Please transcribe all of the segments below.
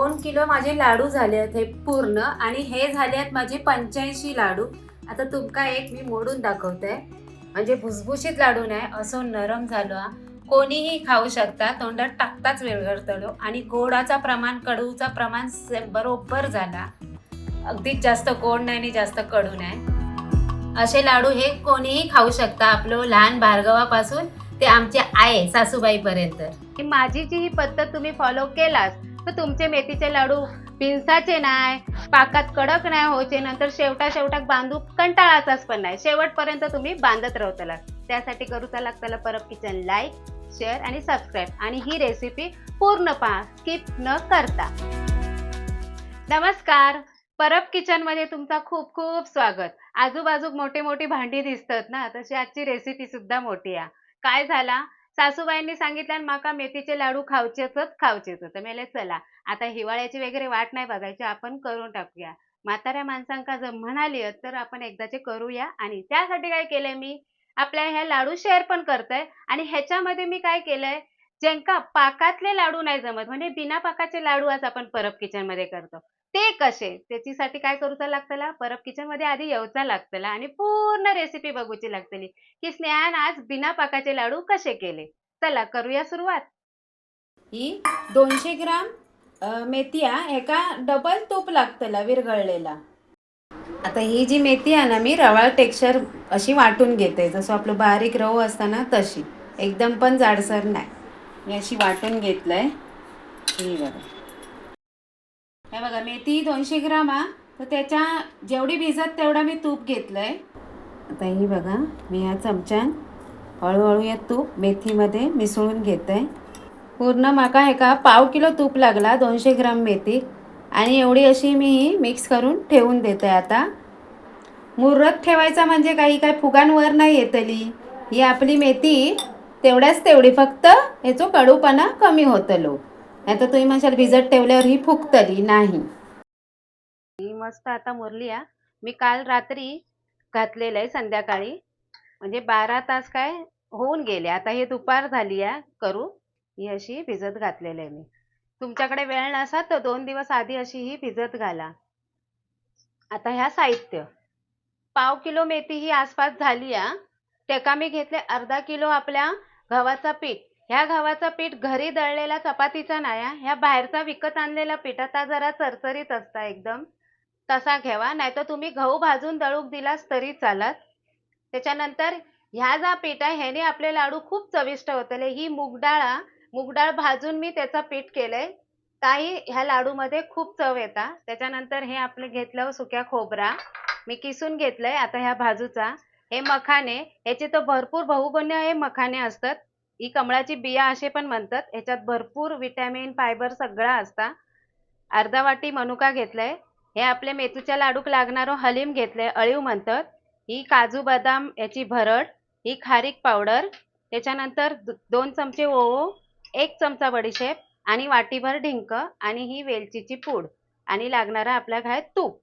दोन किलो माझे लाडू झाले आहेत हे पूर्ण आणि हे झाले आहेत माझे पंच्याऐंशी लाडू. आता तुमका एक मी मोडून दाखवते. म्हणजे भुसभुशीत लाडू नाही असो नरम झालो हा. कोणीही खाऊ शकता तोंडात टाकताच वेळगळतलो आणि गोडाचा प्रमाण कडूचा प्रमाण बरोबर झाला. अगदीच जास्त गोड नाही आणि जास्त कडू नाही. असे लाडू हे कोणीही खाऊ शकता. आपलं लहान भार्गवापासून ते आमच्या आहे सासूबाईपर्यंत. माझी जी ही पद्धत तुम्ही फॉलो केलास तर तुमचे मेथीचे लाडू पिंसाचे नाही पाकात कडक नाही होचे नंतर शेवटा शेवटाक बांधू कंटाळाचाच पण नाही. शेवटपर्यंत तुम्ही बांधत राहतला त्यासाठी करूचा लागताला परब किचन लाईक शेअर आणि सबस्क्राईब. आणि ही रेसिपी पूर्ण पहा स्किप न करता. नमस्कार. परब किचनमध्ये तुमचा खूप खूप स्वागत. आजूबाजूक मोठी मोठी भांडी दिसतात ना तशी आजची रेसिपी सुद्धा मोठी आहे. काय झाला? सासूबाईंनी सांगितल्यान माका मेथीचे लाडू खावचेच खावचेच तर मेले चला आता हिवाळ्याची वगैरे वाट नाही बघायची आपण करून टाकूया. म्हाताऱ्या माणसांका जर म्हणाली तर आपण एकदाचे करूया. आणि त्यासाठी काय केलंय मी? आपल्या ह्या लाडू शेअर पण करतोय आणि ह्याच्यामध्ये मी काय केलंय? ज्यांका पाकातले लाडू नाही जमत म्हणजे बिना पाकाचे लाडू आज आपण परब किचनमध्ये करतो. ते कसे? त्याच्यासाठी काय करूचा लागतला? परब किचनमध्ये आधी येऊचा लागतला आणि पूर्ण रेसिपी बघूची लागतली की स्नेहान आज बिना पाकाचे लाडू कसे केले? चला करूया सुरुवात. ही दोनशे ग्राम अ, एका डबल तूप लागतला विरघळलेला. आता ही जी मेथी आहे ना मी रवाळ टेक्स्चर अशी वाटून घेते. जसं आपलं बारीक रवू असताना तशी. एकदम पण जाडसर नाही. मी अशी वाटून घेतलंय. ही बघा. हे बघा मेथी दोनशे ग्राम हा. तर त्याच्या जेवढी भिजत तेवढा मी तूप घेतलंय. आता ही बघा मी या चमच्यान हळूहळू या तूप मेथीमध्ये मिसळून घेत आहे पूर्ण माका एका पाव किलो तूप लागला दोनशे ग्राम मेथी. आणि एवढी अशी मी ही मिक्स करून ठेवून देते आता. मुरत ठेवायचा म्हणजे काही काय फुगांवर नाही येतली ही आपली मेथी तेवढ्याच तेवढी फक्त ह्याचो कडूपणा कमी होतलो. आता तुम्ही म्हणशाल भिजत ठेवल्यावर ही फुगतली नाही. ही मस्त आता मुरली आ मी काल रात्री घातलेलं आहे संध्याकाळी. म्हणजे बारा तास काय होऊन गेले. आता हे दुपार झाली आहे करू. ही अशी भिजत घातलेली आहे मी. तुमच्याकडे वेळ नसा तर दोन दिवस आधी अशी ही भिजत घाला. आता ह्या साहित्य. पाव किलो मेथी ही आसपास झाली आहे तेका मी घेतले अर्धा किलो आपल्या गव्हाचा पीठ. ह्या गव्हाचा पीठ घरी दळलेला चपातीचा नाही ह्या बाहेरचा विकत आणलेला पीठ आता जरा चरचरीत असता एकदम. तसा घ्यावा नाहीतर तुम्ही गहू भाजून दळूक दिलास तरी चालत. त्याच्यानंतर ह्या जा पीठ आहे ह्याने आपले लाडू खूप चविष्ट होतले. ही मुगडाळा मुगडाळ मूगडाळ भाजून मी त्याचं पीठ केलंय. ताई ह्या लाडूमध्ये खूप चव येता. त्याच्यानंतर हे आपलं घेतलं सुक्या खोबरा. मी किसून घेतलंय आता ह्या भाजूचा. हे मखाने ह्याचे तर भरपूर बहुगुण्य हे मखाने असतात. ही कमळाची बिया असे पण म्हणतात. ह्याच्यात भरपूर विटॅमिन फायबर सगळा असता. अर्धा वाटी मनुका घेतलाय. हे आपले मेथूच्या लाडूक लागणारं हलीम घेतलंय अळीव म्हणतात. ही काजू बदाम याची भरड ही खारीक पावडर त्याच्यानंतर दोन चमचे ओवो एक चमचा बडीशेप आणि वाटीभर डिंक आणि ही वेलचीची पूड आणि लागणारा आपल्या घरात तूप.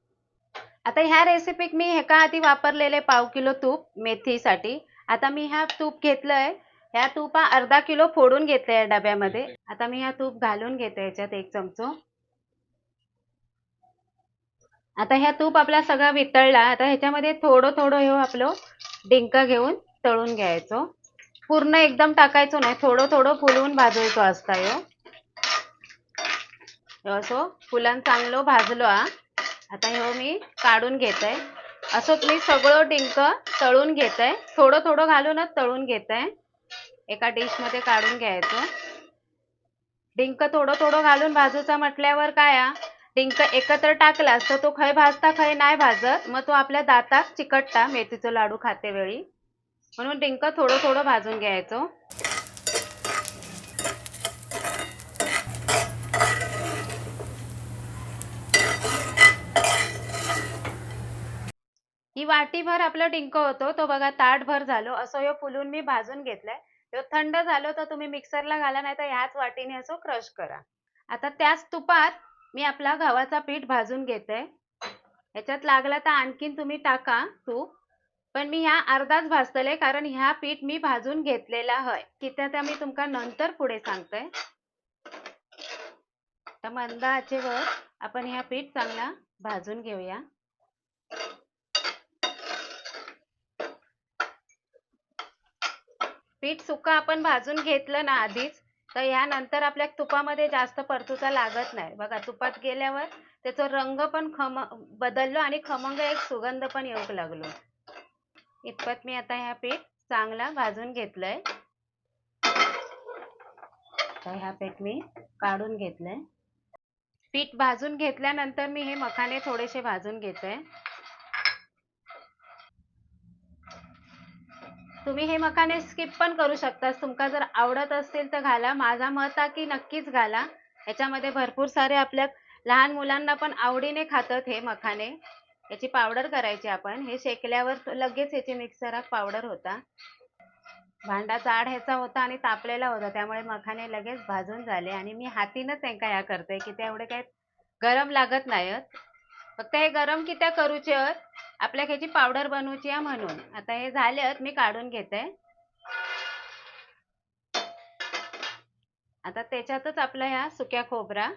आता ह्या रेसिपीत मी ह्याका आधी वापरलेले पाव किलो तूप मेथीसाठी. आता मी ह्या तूप घेतलंय. ह्या तुपा अर्धा किलो फोडून घेतलंय या डब्यामध्ये. आता मी ह्या तूप घालून घेते ह्याच्यात एक चमचो. आता ह्या तूप आपला सगळा वितळला आता ह्याच्यामध्ये थोडं थोडं हे आपलं डिंक घेऊन तळून घ्यायचो. पूर्ण एकदम टाकायचो नाही थोडं थोडं फुलवून भाजायचो असता ह्यो. ह्यो असो फुलान चांगलं भाजलो हा. आता ह्यो मी काढून घेते. असंच मी सगळं डिंक तळून घेते. थोडं थोडं घालूनच तळून घेते. एका डिशमध्ये काढून घ्यायचं. डिंक थोडं थोडं घालून भाजूचा म्हटल्यावर काय डिंक एकत्र टाकलास तर तो खय भाजता खय नाही भाजत मग तो आपल्या दातात चिकटता मेथीचं लाडू खाते वेळी. म्हणून डिंक थोडं थोडं भाजून घ्यायचं. ही वाटीभर आपलं डिंक होतो तो बघा ताटभर झालो असं हे फुलून मी भाजून घेतलाय. तेव्हा थंड झालो तर तुम्ही मिक्सरला घाला नाही तर ह्याच वाटीने असं क्रश करा. आता त्याच तुपात मी आपला गव्हाचा पीठ भाजून घेते. ह्याच्यात लागला तर आणखीन तुम्ही टाका तूप. पण मी ह्या अर्धाच भाजतले कारण ह्या पीठ मी भाजून घेतलेला हय. कित्या त्या मी तुमका नंतर पुढे सांगते. तर मंद आचेवर आपण ह्या पीठ चांगला भाजून घेऊया. पीठ सुका आपण भाजून घेतलं ना आधीच तर ह्यानंतर आपल्या तुपामध्ये जास्त परतुचा लागत नाही. बघा तुपात गेल्यावर त्याचा रंग पण खम बदललो आणि खमंग एक सुगंध पण येऊ लागलो. इतपत मी आता ह्या पीठ चांगला भाजून घेतलंय. तर ह्या पीठ मी काढून घेतलंय. पीठ भाजून घेतल्यानंतर मी हे मखाने थोडेसे भाजून घेते तुम्ही हे मखाने स्किप पण करू शकता. तुमका जर आवडत असेल तर घाला. माझा मत आहे की नक्कीच घाला. याच्यामध्ये भरपूर सारे आपल्या लहान मुलांना पण आवडीने खातात हे मखाने. याची पावडर करायची आपण. हे शेकल्यावर लगेच याची मिक्सरात पावडर होता. भांडा जाड ह्याचा होता आणि तापलेला होता. त्यामुळे मखाने लगेच भाजून झाले. आणि मी हातीनच त्यांका या करते की ते एवढे काय गरम लागत नाहीत. फक्त हे गरम कित्या करूचे आहेत आपल्या ह्याची पावडर बनवूची आहे म्हणून. आता हे झाले आहेत मी काढून घेते. आता त्याच्यातच आपला ह्या सुक्या खोबरा.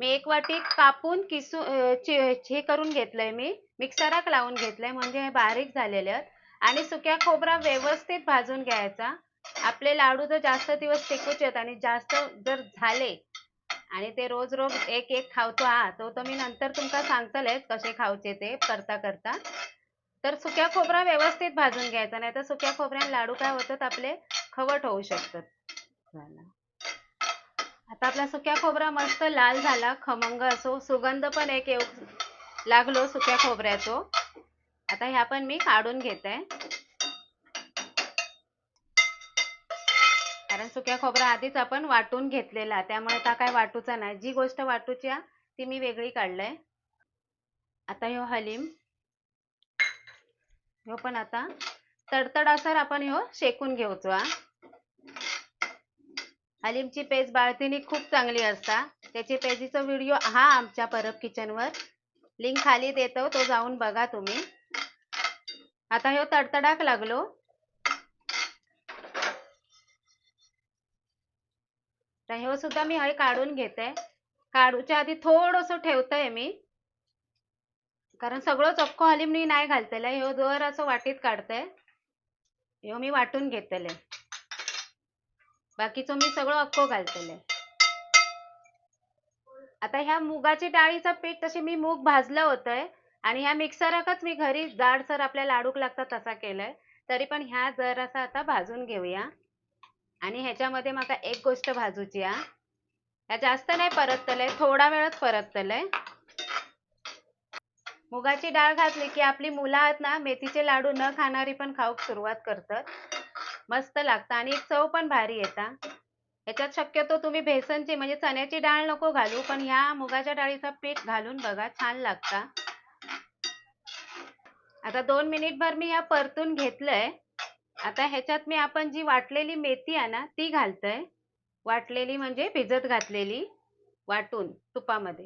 मी एक वाटी कापून किसू हे करून घेतलंय मी. मिक्सराक लावून घेतलंय म्हणजे हे बारीक झालेले आहेत आणि सुक्या खोबरा व्यवस्थित भाजून घ्यायचा. आपले लाडू जर जास्त दिवस टिकूचे आहेत आणि जास्त जर झाले आणि ते रोज रोज एक एक खावतो. हा तो तर मी नंतर तुमका सांगतलेच कसे खावचे ते करता करता. तर सुक्या खोबरा व्यवस्थित भाजून घ्यायचा नाही तर सुक्या खोबऱ्याने लाडू काय होतात आपले खवट होऊ शकतात. आता आपला सुक्या खोबरा मस्त लाल झाला खमंग असो सुगंध पण एक येऊ लागलो सुक्या खोबऱ्याचो. आता ह्या पण मी काढून घेत. कारण सुक्या खोबरा आधीच आपण वाटून घेतलेला. त्यामुळे आता काय वाटूचा नाही. जी गोष्ट वाटूची आहे ती मी वेगळी काढलंय. आता ह्यो हलीम. ह्यो पण आता तडतडासर आपण ह्यो शेकून घेऊचो हा. हलीमची पेज बाळतीनी खूप चांगली असता. त्याची पेजीचा व्हिडिओ हा आमच्या परब किचनवर लिंक खाली देतो तो जाऊन बघा तुम्ही. आता ह्यो तडतडाक लागलो. तर ह्यो सुद्धा मी हे काढून घेते. काढूच्या आधी थोडस ठेवतंय मी. कारण सगळं चक्को हाली मी नाही घालतले. ह्यो जर असं वाटीत काढते ह्यो मी वाटून घेतले. बाकीचं मी सगळं अक्को घालतले. आता ह्या मुगाची डाळीचं पीठ तसे मी मूग भाजलं होतंय आणि ह्या मिक्सराकच मी घरी जाडसर आपल्या लाडूक लागतात तसा केलाय. तरी पण ह्या जरासा आता भाजून घेऊया. आणि ह्याच्यामध्ये माका एक गोष्ट भाजूची हा. ह्या जास्त नाही परतलंय थोडा वेळच परतलंय मुगाची डाळ घातली की आपली मुलं आहेत ना मेथीचे लाडू न खाणारी पण खाऊक सुरुवात करतात. मस्त लागतं आणि एक चव पण भारी येता. ह्याच्यात शक्यतो तुम्ही बेसनची म्हणजे चण्याची डाळ नको घालू पण ह्या मुगाच्या डाळीचा पीठ घालून बघा छान लागता. आता दोन मिनिटभर मी ह्या परतून घेतलंय. आता ह्याच्यात मी आपण जी वाटलेली मेथी आहे ना ती घालतोय. वाटलेली म्हणजे भिजत घातलेली वाटून तुपामध्ये.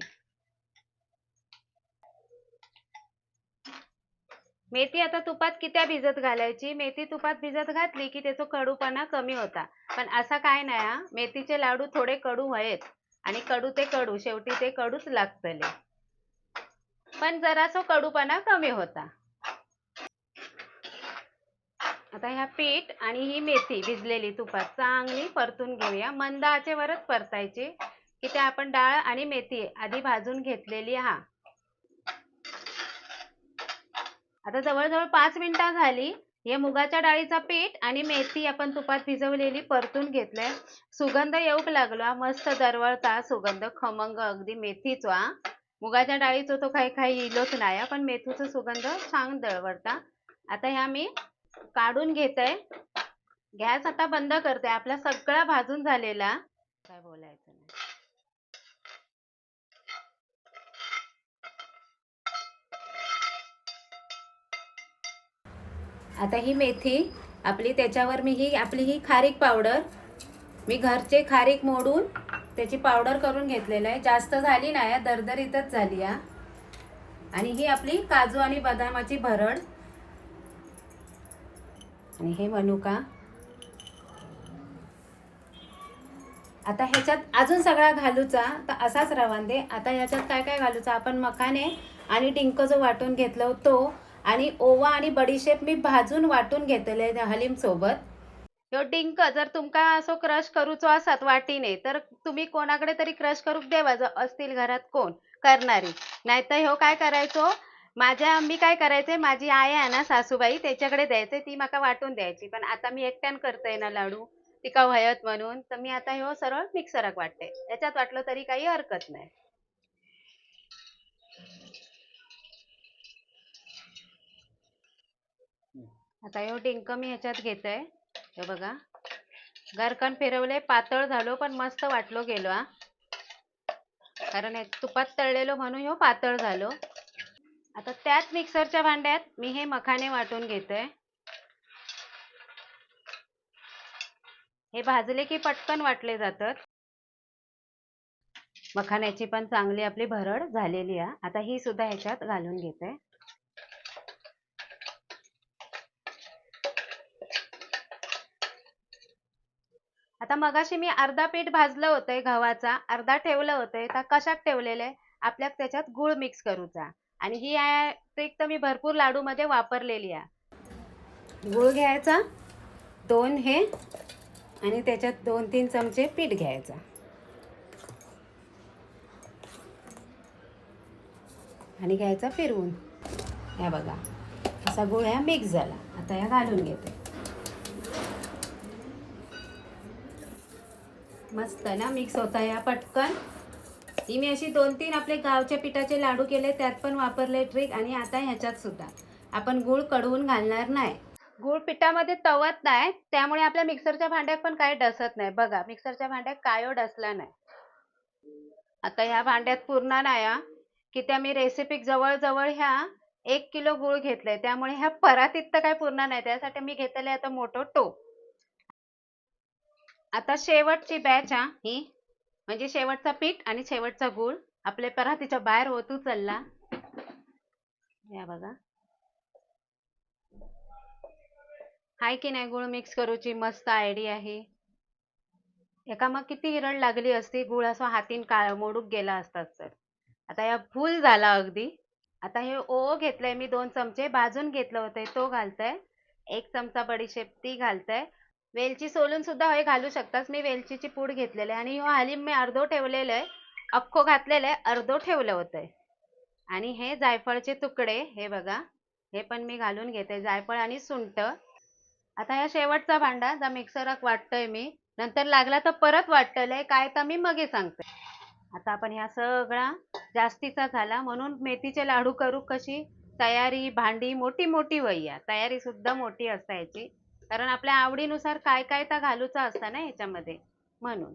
मेथी आता तुपात कित्या भिजत घालायची? मेथी तुपात भिजत घातली की त्याचा कडूपणा कमी होता. पण असा काय नाही हा मेथीचे लाडू थोडे कडू व्हायत आणि कडू ते कडू शेवटी ते कडूच लागतले. पण जरासो कडूपणा कमी होता. आता ह्या पीठ आणि ही मेथी भिजलेली तुपात चांगली परतून घेऊया. मंद आचेवरच परतायची. की ते आपण डाळ आणि मेथी आधी भाजून घेतलेली हा आता जवळजवळ पाच मिनिटं झाली. हे मुगाच्या डाळीचा पीठ आणि मेथी आपण तुपात भिजवलेली परतून घेतलंय. सुगंध येऊक लागला मस्त दरवळता सुगंध. खमंग अगदी मेथीचा मुगाच्या डाळीचा तो काही काही इलोच नाही पण मेथीचा सुगंध छान दळवळता. आता ह्या मी काढून घेते गॅस आता बंद करते. आपला सगळा भाजून झालेला. काय बोलायचं नाही. आता ही मेथी आपली त्याच्यावर मी ही आपली ही खारीक पावडर मी घरचे खारीक मोडून त्याची पावडर करून घेतलेलं आहे. जास्त झाली नाही दरदरीतच झाली या आणि ही आपली काजू आणि बदामाची भरड. आणि हे मनुका आता ह्याच्यात अजून सगळा घालूचा तर असाच रवान दे. आता ह्याच्यात काय काय घालूचा? आपण मखाने आणि डिंक जो वाटून घेतलं तो आणि ओवा आणि बडीशेप मी भाजून वाटून घेतले हलीम सोबत. ह्यो डिंक जर तुमका असो क्रश करूचो असत वाटीने तर तुम्ही कोणाकडे तरी क्रश करूक देवा असतील घरात कोण? करणारी. नाहीतर ह्यो काय करायचो? माझ्या मी काय करायचे माझी आई आहे ना सासूबाई त्याच्याकडे द्यायचे ती माका वाटून द्यायची. पण आता मी एकट्यान करते ना लाडू तिका व्हयत म्हणून तर मी आता ह्यो सरळ मिक्सराक वाटते. याच्यात वाटलं तरी काही हरकत नाही. आता ह्यो डिंक मी ह्याच्यात घेतोय. हे बघा. गरकन फिरवले पातळ झालो पण मस्त वाटलो गेलो हा. कारण तुपात तळलेलो म्हणून ह्यो पातळ झालो. आता त्याच मिक्सरच्या भांड्यात मी हे मखाने वाटून घेते. हे भाजले की पटकन वाटले जातात. मखाण्याची पण चांगली आपली भरड झालेली आहे. आता ही सुद्धा ह्याच्यात घालून घेते. आता मगाशी मी अर्धा पीठ भाजलं होतंय गव्हाचा. अर्धा ठेवलं होतंय. तर कशात ठेवलेलं आहे? आपल्यात त्याच्यात गुळ मिक्स करूचा. आणि ही ट्रिक तर मी भरपूर लाडूमध्ये वापरलेली आहे. गुळ घ्यायचा दोन हे आणि त्याच्यात दोन तीन चमचे पीठ घ्यायचा. आणि घ्यायचा फिरवून. ह्या बघा असा गुळ ह्या मिक्स झाला. आता ह्या घालून घेते. मस्त ना मिक्स होता या पटकन. ही मी अशी दोन तीन आपले गावच्या पिठाचे लाडू केले त्यात पण वापरले ट्रिक आणि आता ह्याच्यात सुद्धा. आपण गूळ कडवून घालणार नाही. गूळ पिठामध्ये तवत नाही त्यामुळे आपल्या मिक्सरच्या भांड्यात पण काही डसत नाही. बघा मिक्सरच्या भांड्यात कायो डसला नाही. आता ह्या भांड्यात पूर्ण नाही की त्या मी रेसिपी जवळजवळ ह्या एक किलो गूळ घेतलंय. त्यामुळे ह्या परातीत तर काय पूर्ण नाही. त्यासाठी मी घेतले आता मोठं टोप. आता शेवटची बॅच हा ही. म्हणजे शेवटचा पीठ आणि शेवटचा गूळ. आपल्या परातीच्या बाहेर ओतू चालला. या बघा. हाय की नाही गुळ मिक्स करूची? मस्त आयडिया आहे. एका मग किती हिरड लागली असती गुळ असं हातीन काळ मोडूक गेला असतात तर आता या फुल झाला अगदी. आता हे ओ घेतलंय मी दोन चमचे भाजून घेतलं होतं तो घालतंय. एक चमचा बडीशेप ती घालतंय. वेलची सोलून सुद्धा हे घालू शकतास. मी वेलचीची पूड घेतलेली आहे आणि हो हालीम मी अर्धो ठेवलेलं आहे. अख्खो घातलेलं आहे अर्धो ठेवलं होतंय. आणि हे जायफळचे तुकडे हे बघा हे पण मी घालून घेते. जायफळ आणि सुंट आता ह्या शेवटचा भांडा जा मिक्सराक वाटतोय मी. नंतर लागला तर परत वाटतलंय काय तर मी मगे सांगते. आता आपण ह्या सगळा जास्तीचा झाला. म्हणून मेथीचे लाडू करू कशी? तयारी भांडी मोठी मोठी वही तयारी सुद्धा मोठी असता याची कारण आपल्या आवडीनुसार काय काय तर घालूचं असतं ना ह्याच्यामध्ये म्हणून.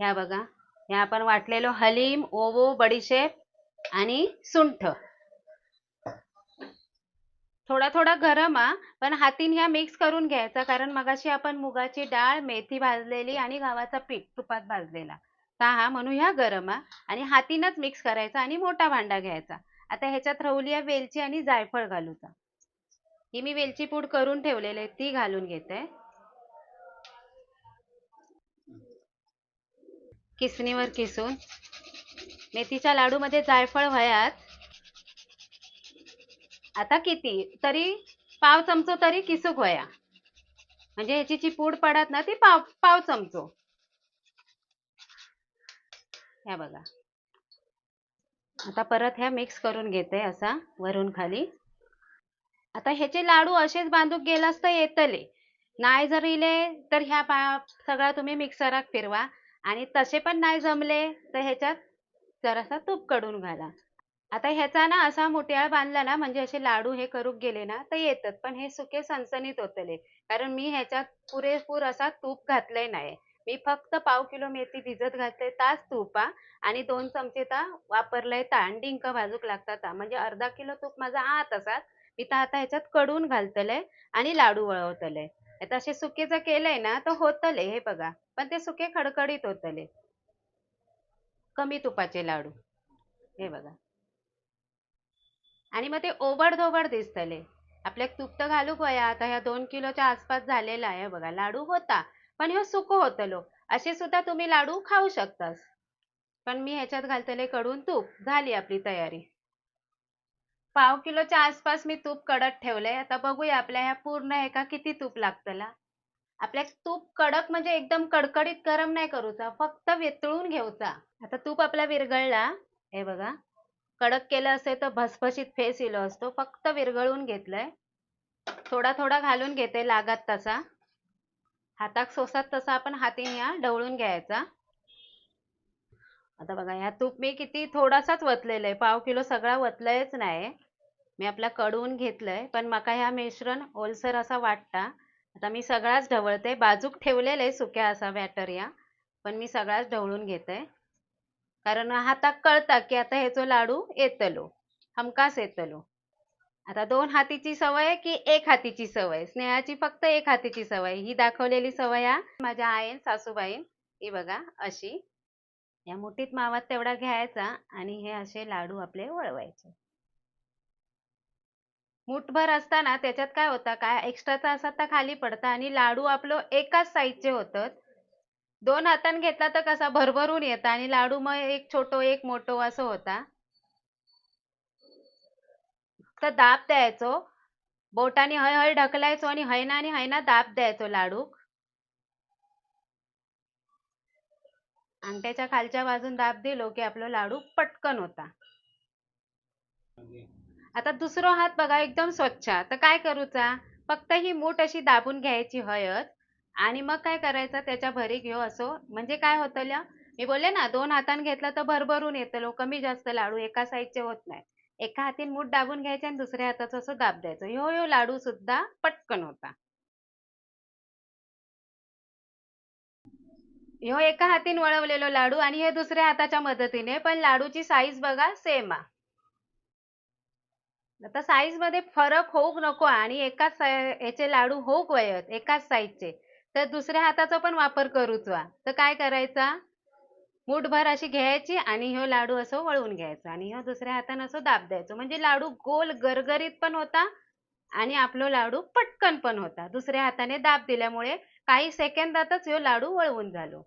ह्या बघा ह्या आपण वाटलेलो हलीम ओवो बडीशेप आणि सुंठ. थोडा थोडा गरम हा पण हातीन ह्या मिक्स करून घ्यायचा कारण मगाशी आपण मुगाची डाळ मेथी भाजलेली आणि गव्हाचा पीठ तुपात भाजलेला. तर हा म्हणून ह्या गरम हा आणि हातीनच मिक्स करायचा आणि मोठा भांडा घ्यायचा. आता ह्याच्यात रवली आहे वेलची आणि जायफळ घालूचा ही मी वेलची पूड करून ठेवलेली आहे ती घालून घेते. किसणीवर किसून. मेथीच्या लाडूमध्ये जायफळ व्हयात. आता किती? तरी पाव चमचो तरी किसूक वया म्हणजे ह्याची जी पूड पडत ना ती पाव पाव चमचो. ह्या बघा. आता परत ह्या मिक्स करून घेते असा वरून खाली. आता ह्याचे लाडू असेच बांधूक गेलास तर येतले. नाही जर इले तर ह्या पा सगळा तुम्ही मिक्सरात फिरवा. आणि तसे पण नाही जमले तर ह्याच्यात जरासा तूपकडून घाला. आता ह्याचा ना असा मोठ्याळ बांधला ना म्हणजे असे लाडू हे करूक गेले ना तर येतात. पण हे सुके सणसणीत होतले. कारण मी ह्याच्यात पुरेपूर असा तूप घातलंय नाही. मी फक्त पाव किलो मेथी भिजत घातले तास तूप हा. आणि दोन चमचे ता वापरलंय ता आणि डिंक भाजूक लागतात ता. म्हणजे अर्धा किलो तूप माझा आत असा मी तर आता ह्याच्यात कडून घालतले आणि लाडू वळवतले आता असे सुके जर केलंय ना तर होतले हे बघा. पण ते सुके खडखडीत होतले. कमी तुपाचे लाडू. हे बघा. आणि मग ते ओबड धोबड दिसतले. आपल्याक तूप तर घालूक वया आता ह्या दोन किलोच्या आसपास झालेला आहे बघा. लाडू होता. पण ह्यो सुको होतलो. असे सुद्धा तुम्ही लाडू खाऊ शकतास. पण मी ह्याच्यात घालतले कडून तूप. झाली आपली तयारी. पाव किलोच्या आसपास मी तूप कडक ठेवलंय. आता बघूया आपल्या ह्या पूर्ण एका किती तूप लागतला. आपल्या तूप कडक म्हणजे एकदम कडकडीत गरम नाही करूचा फक्त वितळून घेऊचा. आता तूप आपला विरघळला. हे बघा. कडक केलं असेल तर भसभशीत फेस इलो असतो. फक्त विरघळून घेतलंय. थोडा थोडा घालून घेते लागत तसा. हाताक सोसात तसा आपण हातीने या ढवळून घ्यायचा. आता बघा ह्या तूप मी किती थोडासाच वतलेलं आहे. पाव किलो सगळा वतलायच नाही. मी आपला कडवून घेतलंय पण माका ह्या मिश्रण ओलसर असा वाटता. आता मी सगळाच ढवळते. बाजूक ठेवलेलं आहे सुक्या असा बॅटर या पण मी सगळाच ढवळून घेते. कारण हाताक कळता की आता ह्याचो लाडू येतलो हमकास येतलो. आता दोन हातीची सवय की एक हातीची सवय? स्नेहाची फक्त एक हातीची सवय. ही दाखवलेली सवय माझ्या आईन सासूबाईन. ही बघा अशी. या मुठीत मावात तेवढा घ्यायचा आणि हे असे लाडू आपले वळवायचे. मुठभर असताना त्याच्यात काय होतं? काय एक्स्ट्राचा असतात तर खाली पडतं आणि लाडू आपलं एकाच साईजचे होतात. दोन हातान घेतला तर कसा भरभरून येतं आणि लाडू मग एक छोटो एक मोठो असं होता. फक्त दाब द्यायचो. बोटाने हय हय ढकलायचो आणि हैना आणि हैना दाब द्यायचो लाडूक. अंगठ्याच्या खालच्या बाजून दाब दिलो की आपला लाडू पटकन होता. आता दुसरो हात बघा एकदम स्वच्छ. तर काय करूचा? फक्त ही मूठ अशी दाबून घ्यायची हयत आणि मग काय करायचं? त्याच्या भरी घेऊ असो. म्हणजे काय होतं मी बोलले ना दोन हातान घेतलं तर भरभरून येतलो कमी जास्त लाडू एका साईजचे होत नाही एका हातीन मूठ दाबून घ्यायचे आणि दुसऱ्या हाताचं असं दाब द्यायचं. ह्यो ह्यो लाडू सुद्धा पटकन होता. ह्यो एका हातीन वळवलेलो लाडू आणि हे दुसऱ्या हाताच्या मदतीने पण लाडूची साईज बघा सेम आ. आता साईजमध्ये फरक होऊक नको आणि एकाच याचे लाडू होऊक वयत एकाच साईजचे तर दुसऱ्या हाताचा पण वापर करूचा तर काय करायचा? मुठभर अशी घ्यायची आणि ह्यो लाडू असं वळवून घ्यायचा. आणि ह्यो दुसऱ्या हातानं असं दाब द्यायचो. म्हणजे लाडू गोल गरगरीत पण होता आणि आपलो लाडू पटकन पण होता. दुसऱ्या हाताने दाब दिल्यामुळे काही सेकंदातच ह्यो लाडू वळवून झालो.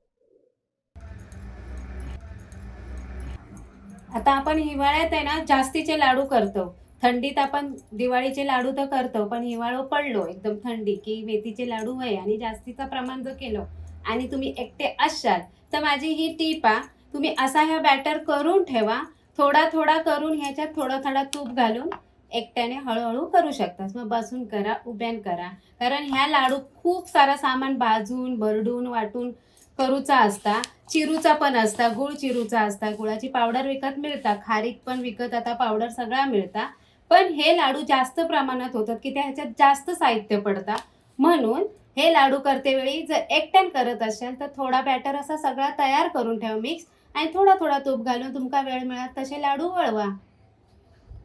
आता आपण हिवाळ्यात आहे ना जास्तीचे लाडू करतो. थंडीत आपण दिवाळीचे लाडू तर करतो पण हिवाळो पडलो एकदम थंडी की मेथीचे लाडू आहे आणि जास्तीचं प्रमाण जर केलं आणि तुम्ही एकटे असाल तर माझी ही टीप आहे तुम्ही असा ह्या बॅटर करून ठेवा. थोडा थोडा करून ह्याच्यात थोडं थोडा तूप घालून एकट्याने हळूहळू करू शकतास. मग बसून करा उभ्यान करा. कारण ह्या लाडू खूप सारा सामान भाजून भरडून वाटून करूचा असता. चिरूचा पण असता गुळ चिरूचा असता. गुळाची पावडर विकत मिळता खारीक पण विकत आता पावडर सगळा मिळता. पण हे लाडू जास्त प्रमाणात होतात की त्या ह्याच्यात जास्त साहित्य पडतात म्हणून हे लाडू करते वेळी जर एकट्यान करत असेल तर थोडा बॅटर असा सगळा तयार करून ठेव मिक्स आणि थोडा थोडा तूप घालून तुमका वेळ मिळत तसे लाडू वळवा.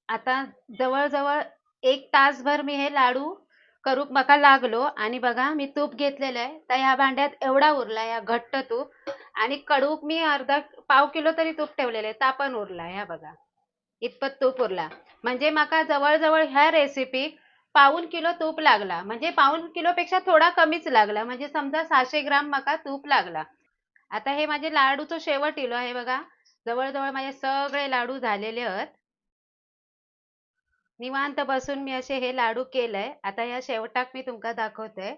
आता जवळजवळ एक तासभर मी हे लाडू करूक मका लागलो आणि बघा मी तूप घेतलेलं आहे. तर ह्या भांड्यात एवढा उरला या घट्ट तूप. आणि कडूक मी अर्धा पाव किलो तरी तूप ठेवलेलं आहे. तापण उरला ह्या बघा. इतपत तूप उरला. म्हणजे मका जवळजवळ ह्या रेसिपीक पाऊन किलो तूप लागला. म्हणजे पाऊन किलोपेक्षा थोडा कमीच लागला. म्हणजे समजा सहाशे ग्राम मका तूप लागला. आता हे माझे लाडूचं शेवट इलो आहे बघा. जवळजवळ माझे सगळे लाडू झालेले आहेत. निवांत बसून मी असे हे लाडू केलंय. आता या शेवटाक मी तुमका दाखवते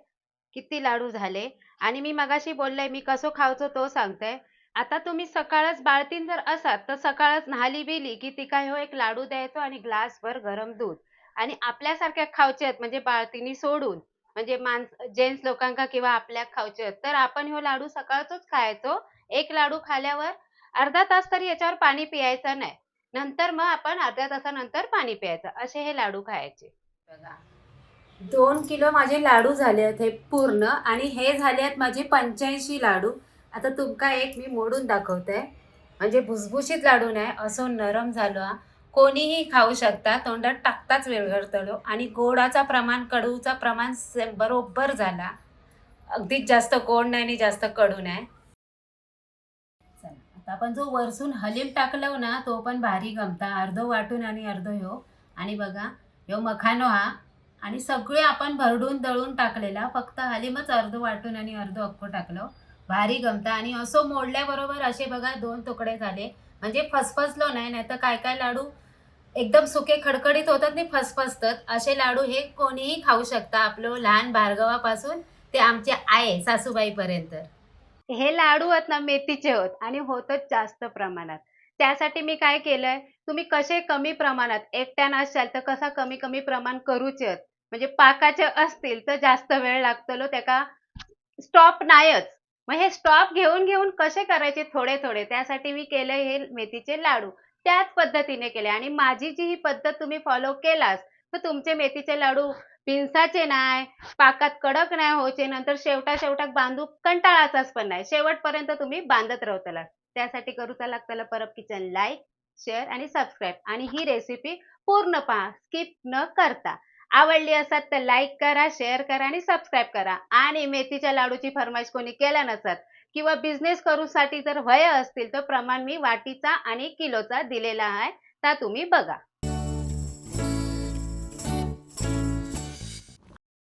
किती लाडू झाले. आणि मी मगाशी बोलले मी कसो खावचो तो सांगते. आता तुम्ही सकाळच बाळतीन जर असाल तर सकाळच न्हाली बिली की तिका ह्यो एक लाडू द्यायचो आणि ग्लासभर गरम दूध. आणि आपल्यासारख्या खावचे आहेत म्हणजे बाळतीनी सोडून म्हणजे माणस जेंट्स लोकांका किंवा आपल्या खावचे आहेत. तर आपण ह्यो लाडू सकाळचोच खायचो. एक लाडू खाल्यावर अर्धा तास तरी याच्यावर पाणी पियायचं नाही. नंतर मग आपण अर्ध्या तासानंतर पाणी प्यायचं. असे हे लाडू खायचे. बघा. दोन किलो माझे लाडू झाले आहेत हे पूर्ण आणि हे झाले आहेत माझे पंच्याऐंशी लाडू. आता तुमका एक मी मोडून दाखवते. म्हणजे भुसभुशीत लाडू नाही असो नरम झालो हा. कोणीही खाऊ शकता तोंडात टाकताच विरघळतलो आणि गोडाचा प्रमाण कडूचा प्रमाण से- बरोबर झाला. अगदीच जास्त गोड नाही आणि जास्त कडू नाही. चला आता आपण जो वरसून हलीम टाकलो ना तो पण भारी गमता. अर्धो वाटून आणि अर्धो ह्यो. आणि बघा ह्यो मखानो हा. आणि सगळे आपण भरडून दळून टाकलेला. फक्त हलीमच अर्ध वाटून आणि अर्ध अक्को टाकलो. भारी गमता. आणि असं मोडल्याबरोबर असे बघा दोन तुकडे झाले. म्हणजे फसफसलो नाही नाही तर काय काय लाडू एकदम सुके खडखडीत होतात आणि फसफसतात. असे लाडू हे कोणीही खाऊ शकता. आपलं लहान भार्गवापासून ते आमचे आहे सासूबाईपर्यंत. हे लाडू आहेत ना मेथीचे होत आणि होतच जास्त प्रमाणात. त्यासाठी मी काय केलंय? तुम्ही कसे कमी प्रमाणात एकट्यानं असाल तर कसा कमी कमी प्रमाण करूचे आहेत. म्हणजे पाकाचे असतील तर जास्त वेळ लागतलो त्याका स्टॉप नाहीच मग हे स्टॉप घेऊन घेऊन कसे करायचे? थोडे थोडे. त्यासाठी मी केलं हे मेथीचे लाडू. त्याच पद्धतीने केले. आणि माझी जी ही पद्धत तुम्ही फॉलो केलास तर तुमचे मेथीचे लाडू पिंसाचे नाही पाकात कडक नाही व्हायचे नंतर शेवटा शेवटाक बांधू कंटाळाचाच पण नाही शेवटपर्यंत तुम्ही बांधत राहतला त्यासाठी करूचा लागताला परब किचन लाईक शेअर आणि सबस्क्राईब आणि ही रेसिपी पूर्ण पहा स्किप न करता. आवडली असत तर लाईक करा शेअर करा आणि सबस्क्राईब करा. आणि मेथीच्या लाडूची फरमाईश कोणी केल्या नसत किंवा बिझनेस करूसाठी जर वय असतील तर प्रमाण मी वाटीचा आणि किलोचा दिलेला आहे ता तुम्ही बघा.